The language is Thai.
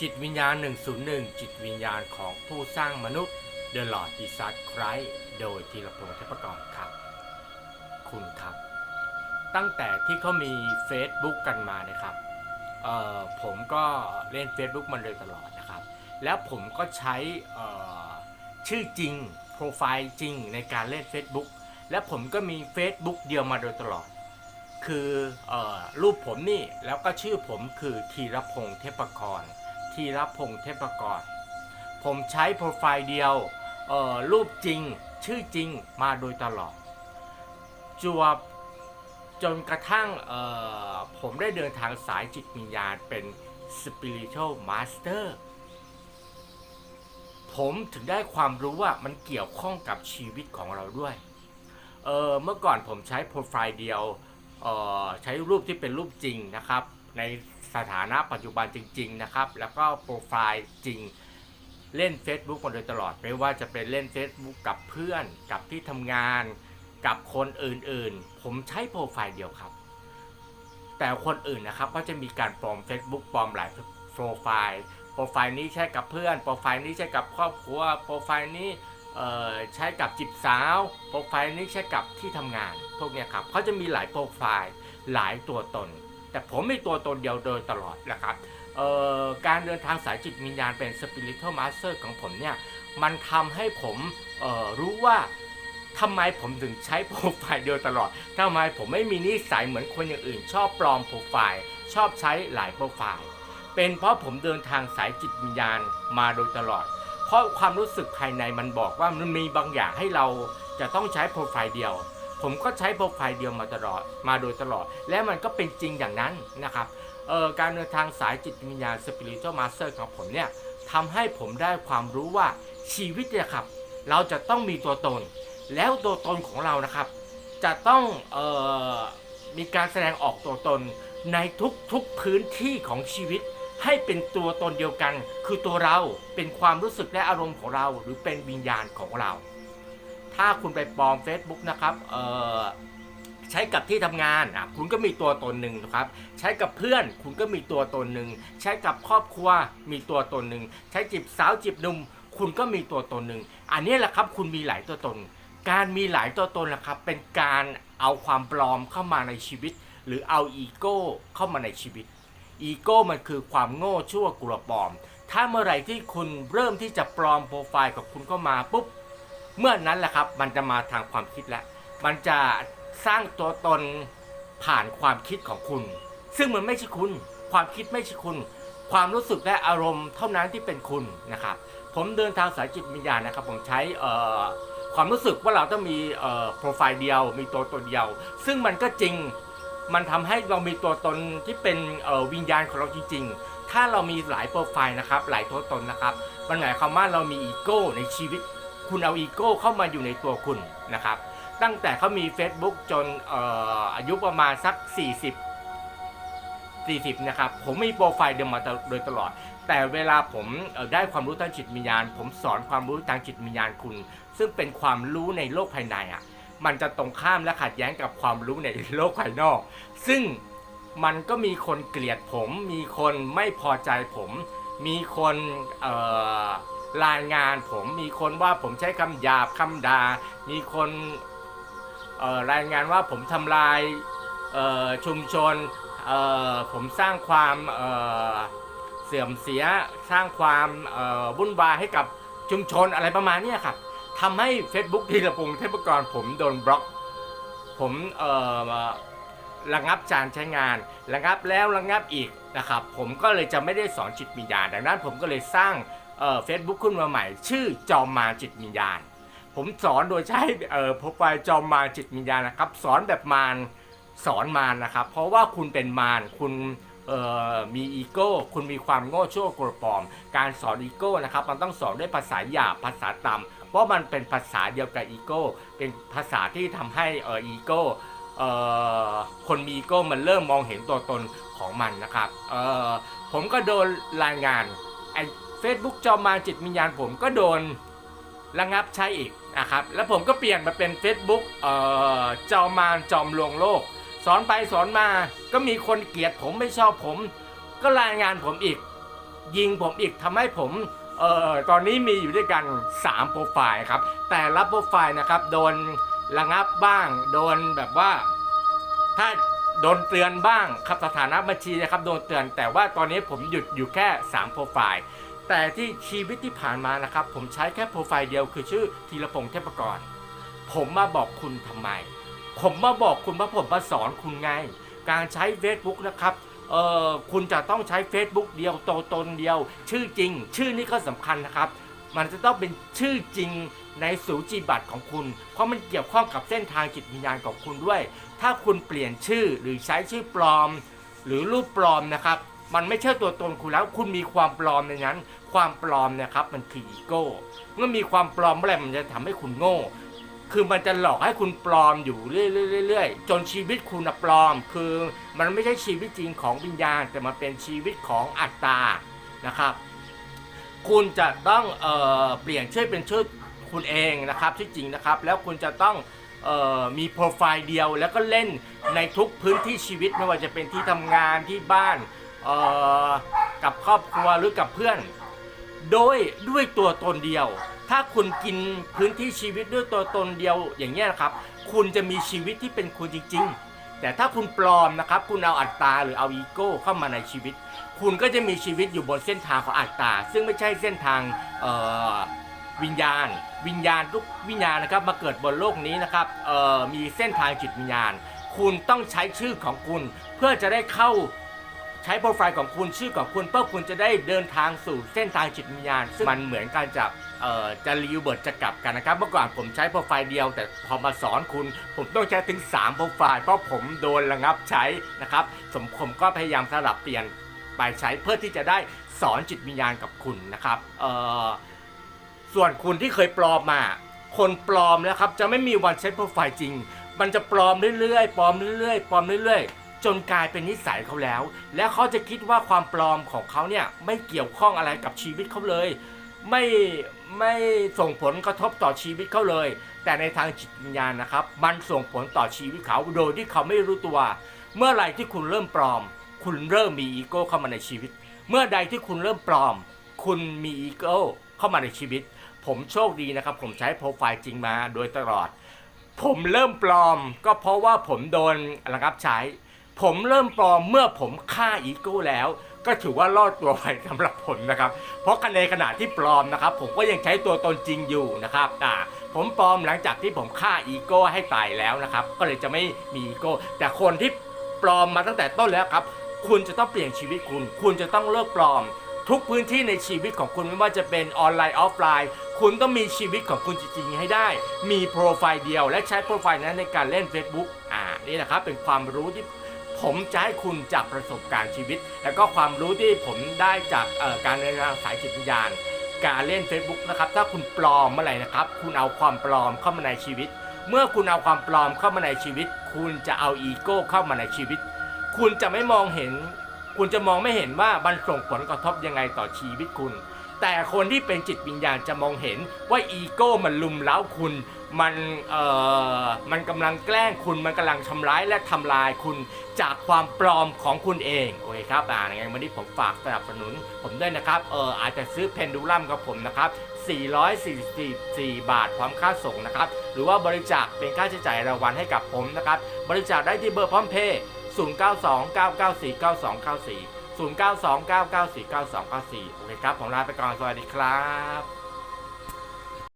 จิตวิญญาณ 101 จิตวิญญาณของผู้สร้างมนุษย์ The Lord Jesus Christ โดยธีรพงษ์เทพกรครับ คุณครับ ตั้งแต่ที่เขามี Facebook กันมานะครับเอ่อผมก็เล่น Facebook มาโดยตลอดนะครับ แล้วผมก็ใช้เอ่อชื่อจริง โปรไฟล์จริงในการเล่น Facebook และผมก็มี Facebook เดียวมาโดยตลอด คือออรูปผมนี่แล้วก็ชื่อผมคือธีรพงษ์เทพกร ธีรพงษ์เทพกรผมใช้โปรไฟล์เดียวรูปจริงชื่อจริงมาโดยตลอดจวบจนกระทั่งผมได้เดินทางสายจิตวิญญาณเป็น Spiritual Master ผมถึงได้ความรู้ว่ามันเกี่ยวข้องกับชีวิตของเราด้วยเเมื่อก่อนผมใช้โปรไฟล์เดียวใช้รูปที่เป็นรูปจริงนะครับ ใน สถานะปัจจุบันจริง ๆ นะครับ แล้วก็โปรไฟล์จริงเล่น Facebook มาโดยตลอด ไม่ว่าจะเป็นเล่น Facebook กับเพื่อน กับที่ทำงาน กับคนอื่นๆ ผมใช้โปรไฟล์เดียวครับ แต่คนอื่นนะครับก็จะมีการปลอม Facebook ปลอมหลายโปรไฟล์ โปรไฟล์นี้ใช้กับเพื่อน โปรไฟล์นี้ใช้กับครอบครัว โปรไฟล์นี้ใช้กับจีบสาว โปรไฟล์นี้ใช้กับที่ทำงาน พวกนี้ครับเขาจะมีหลายโปรไฟล์ หลายตัวตน แต่ผมมีตัวตนเดียวโดยตลอดนะครับการเดินทางสายจิตวิญญาณเป็น Spiritual Master ของผมเนี่ยมันทำให้ผมรู้ว่าทำไมผมถึงใช้โปรไฟล์เดียวตลอดทำไมผมไม่มีนิสัยเหมือนคนอย่างอื่น ชอบปลอมโปรไฟล์ ชอบใช้หลายโปรไฟล์ เป็นเพราะผมเดินทางสายจิตวิญญาณมาโดยตลอด เพราะความรู้สึกภายในมันบอกว่ามันมีบางอย่างให้เราจะต้องใช้โปรไฟล์เดียว ผมก็ใช้โปรไฟล์เดียวมาตลอดมาโดยตลอด และมันก็เป็นจริงอย่างนั้นนะครับการเดินทางสายจิตวิญญาณ Spiritual Master ของผมเนี่ยทำให้ผมได้ความรู้ว่าชีวิตเนี่ยครับ เราจะต้องมีตัวตน แล้วตัวตนของเรานะครับ จะต้องออมีการแสดงออกตัวตนในทุกๆพื้นที่ของชีวิต ให้เป็นตัวตนเดียวกัน คือตัวเราเป็นความรู้สึกและอารมณ์ของเรา หรือเป็นวิญญาณของเรา ถ้าคุณไปปลอม Facebook นะครับเออใช้กับที่ทำงานอะคุณก็มีตัวตนหนึ่งนะครับ ใช้กับเพื่อนคุณก็มีตัวตนหนึ่ง ใช้กับครอบครัวมีตัวตนหนึ่ง ใช้จีบสาวจีบหนุ่มคุณก็มีตัวตนหนึ่ง อันนี้แหละครับคุณมีหลายตัวตน การมีหลายตัวตนแหละครับ เป็นการเอาความปลอมเข้ามาในชีวิต หรือเอาอีโก้เข้ามาในชีวิต อีโก้มันคือความโง่ชั่วกลัวปลอม ถ้าเมื่อไหร่ที่คุณเริ่มที่จะปลอมโปรไฟล์ของคุณเข้ามาปุ๊บ เมื่อนั้นแหละครับมันจะมาทางความคิดแล้วมันจะสร้างตัวตนผ่านความคิดของคุณ ซึ่งมันไม่ใช่คุณ ความคิดไม่ใช่คุณ ความรู้สึกและอารมณ์เท่านั้นที่เป็นคุณนะครับผมเดินทางสายจิตวิญญาณนะครับผมใช้ความรู้สึกว่าเราต้องมีโปรไฟล์เดียว มีตัวตนเดียว ซึ่งมันก็จริงมันทำให้เรามีตัวตนที่เป็นวิญญาณของเราจริง ๆ ถ้าเรามีหลายโปรไฟล์นะครับ หลายตัวตนนะครับ มันหมายความว่าเรามีอีโก้ในชีวิต คุณเอาอีโก้เข้ามาอยู่ในตัวคุณนะครับ ตั้งแต่เขามี Facebook จนอออายุประมาณสัก 40 40 นะครับ ผมมีโปรไฟล์เดิมมาโดยตลอด แต่เวลาผมได้ความรู้ทางจิตวิญญาณ ผมสอนความรู้ทางจิตวิญญาณคุณ ซึ่งเป็นความรู้ในโลกภายในอะมันจะตรงข้ามและขัดแย้งกับความรู้ในโลกภายนอก ซึ่งมันก็มีคนเกลียดผม มีคนไม่พอใจผม มีคนเอ่อ รายงานผมมีคนว่าผมใช้คำหยาบคำด่ามีคนรายงานว่าผมทำลายชุมชนผมสร้างความเเสื่อมเสียสร้างความวุ่นวายให้กับชุมชนอะไรประมาณนี้ครับทำให้ Facebook ธีรพงเทพกรผมโดนบล็อก ผมระงับการใช้งานระงับแล้วระงับอีกนะครับ ผมก็เลยจะไม่ได้สอนจิตวิญญาณดังนั้นผมก็เลยสร้าง เฟซบุ๊กขึ้นมาใหม่ ชื่อจอมมารจิตวิญญาณ ผมสอนโดยใช้เอ่อโปรไฟล์จอมมารจิตวิญญาณนะครับ สอนแบบมารสอนมารนะครับ เพราะว่าคุณเป็นมารคุณเอ่อมีอีโก้ คุณมีความโง่ชั่วกลัวปอม การสอนอีโก้นะครับ มันต้องสอนด้วยภาษาหยาบภาษาต่ำเพราะมันเป็นภาษาเดียวกับอีโก้ เป็นภาษาที่ทำให้เอ่ออีโก้เอ่อคนมีอีโก้มันเริ่มมองเห็นตัวตนของมันนะครับเอ่อผมก็โดนรายงาน ไอ้เฟซบุ๊กจอมมารจิตวิญญาณผมก็โดนระงับใช้อีกนะครับแล้วผมก็เปลี่ยนมาเป็น Facebook เอ่อจอมมารจอมลวงโลก สอนไปสอนมาก็มีคนเกลียดผมไม่ชอบผม ก็รายงานผมอีก ยิงผมอีกทำให้ผมเอ่อตอนนี้มีอยู่ด้วยกัน 3 โปรไฟล์ครับ แต่ละโปรไฟล์นะครับโดนระงับบ้าง โดนแบบว่า ถ้าโดนเตือนบ้างครับสถานะบัญชีนะครับโดนเตือนแต่ว่าตอนนี้ผมหยุดอยู่แค่ 3 โปรไฟล์ แต่ที่ชีวิตที่ผ่านมานะครับ ผมใช้แค่โปรไฟล์เดียวคือชื่อธีรพงษ์เทพกร ผมมาบอกคุณทำไม ผมมาบอกคุณว่าผมมาสอนคุณไง การใช้ Facebook นะครับเออคุณจะต้องใช้ Facebook เดียวตัวตนเดียว ชื่อจริง ชื่อนี้ก็สำคัญนะครับ มันจะต้องเป็นชื่อจริงในสูจิบัตรของคุณ เพราะมันเกี่ยวข้องกับเส้นทางจิตวิญญาณของคุณด้วย ถ้าคุณเปลี่ยนชื่อหรือใช้ชื่อปลอม หรือรูปปลอมนะครับ มันไม่ใช่ตัวตนคุณแล้ว คุณมีความปลอมในนั้น ความปลอมเนะครับมันคืออีโก้เมื่อมีความปลอมเมื่อไหร่มันจะทำให้คุณโง่ คือมันจะหลอกให้คุณปลอมอยู่เรื่อยๆๆจนชีวิตคุณน่ะปลอม คือมันไม่ใช่ชีวิตจริงของวิญญาณ แต่มันเป็นชีวิตของอัตตานะครับ คุณจะต้องเออเปลี่ยนชื่อเป็นชื่อคุณเองนะครับที่จริงนะครับ แล้วคุณจะต้องมีโปรไฟล์เดียวแล้วก็เล่นในทุกพื้นที่ชีวิตไม่ว่าจะเป็นที่ทำงานที่บ้าน กับครอบครัวหรือกับเพื่อน โดยด้วยตัวตนเดียว ถ้าคุณกินพื้นที่ชีวิตด้วยตัวตนเดียวอย่างเงี้นะครับ คุณจะมีชีวิตที่เป็นคุณจริง ๆ แต่ถ้าคุณปลอมนะครับ คุณเอาอัตตาหรือเอาอีโก้เข้ามาในชีวิต คุณก็จะมีชีวิตอยู่บนเส้นทางของอัตตา ซึ่งไม่ใช่เส้นทางวิญญาณ วิญญาณทุกวิญญาณนะครับมาเกิดบนโลกนี้นะครับมีเส้นทางจิตวิญญาณ คุณต้องใช้ชื่อของคุณเพื่อจะได้เข้า ใช้โปรไฟล์ของคุณชื่อของคุณเพื่อคุณจะได้เดินทางสู่เส้นทางจิตวิญญาณซึ่งมันเหมือนกันจะเอ่อจะรีวิวเบิร์ดจะกลับกันนะครับเมื่อก่อนผมใช้โปรไฟล์เดียว แต่พอมาสอนคุณ ผมต้องใช้ถึง3โปรไฟล์เพราะผมโดนระงับใช้นะครับสมผมก็พยายามสลับเปลี่ยนไปใช้เพื่อที่จะได้สอนจิตวิญญาณกับคุณนะครับเอ่อส่วนคุณที่เคยปลอมมา คนปลอมนะครับจะไม่มีวันใช้โปรไฟล์จริง มันจะปลอมเรื่อยๆปลอมเรื่อยๆปลอมเรื่อยๆ จนกลายเป็นนิสัยเขาแล้ว แล้วเขาจะคิดว่าความปลอมของเขาเนี่ยไม่เกี่ยวข้องอะไรกับชีวิตเขาเลย ไม่ไม่ส่งผลกระทบต่อชีวิตเขาเลย แต่ในทางจิตวิญญาณนะครับ มันส่งผลต่อชีวิตเขาโดยที่เขาไม่รู้ตัว เมื่อไรที่คุณเริ่มปลอม คุณเริ่มมีอีโก้เข้ามาในชีวิต เมื่อใดที่คุณเริ่มปลอม คุณมีอีโก้เข้ามาในชีวิต ผมโชคดีนะครับ ผมใช้โปรไฟล์จริงมาโดยตลอด ผมเริ่มปลอม ก็เพราะว่าผมโดนระงับใช้ ผมเริ่มปลอมเมื่อผมฆ่าอีโก้แล้ว ก็ถือว่ารอดตัวไปสำหรับผมนะครับ เพราะในขณะที่ปลอมนะครับ ผมก็ยังใช้ตัวตนจริงอยู่นะครับอ่าผมปลอมหลังจากที่ผมฆ่าอีโก้ให้ตายแล้วนะครับ ก็เลยจะไม่มีอีโก้แต่คนที่ปลอมมาตั้งแต่ต้นแล้วครับ คุณจะต้องเปลี่ยนชีวิตคุณ คุณจะต้องเลิกปลอม ทุกพื้นที่ในชีวิตของคุณไม่ว่าจะเป็นออนไลน์ออฟไลน์ คุณต้องมีชีวิตของคุณจริงๆให้ได้ มีโปรไฟล์เดียว และใช้โปรไฟล์นั้นในการเล่น Facebook อ่านี่นะครับเป็นความรู้ที่ ผมจะให้คุณจากประสบการณ์ชีวิต แล้วก็ความรู้ที่ผมได้จากการเรียนรู้สายจิตวิญญาณ การเล่น Facebook นะครับ ถ้าคุณปลอมเมื่อไหร่นะครับ คุณเอาความปลอมเข้ามาในชีวิต เมื่อคุณเอาความปลอมเข้ามาในชีวิต คุณจะเอาอีโก้เข้ามาในชีวิต คุณจะไม่มองเห็น คุณจะมองไม่เห็นว่ามันส่งผลกระทบยังไงต่อชีวิตคุณ แต่คนที่เป็นจิตวิญญาณจะมองเห็นว่าอีโก้มันลุมเล้าคุณ มันเอ่อมันกำลังแกล้งคุณมันกำลังทำร้ายและทำลายคุณจากความปลอมของคุณเองโอเคครับอ่ายังไงวันนี้ผมฝากสนับสนุน ผมด้วยนะครับเอออาจจะซื้อเพนดูลัมกับผมนะครับ444 บาทพร้อมค่าส่งนะครับ หรือว่าบริจาคเป็นค่าใช้จ่ายรายวันให้กับผมนะครับ บริจาคได้ที่เบอร์พร้อมเพย์0929949294 0929949294 โอเคครับ ผมลาไปก่อน สวัสดีครับ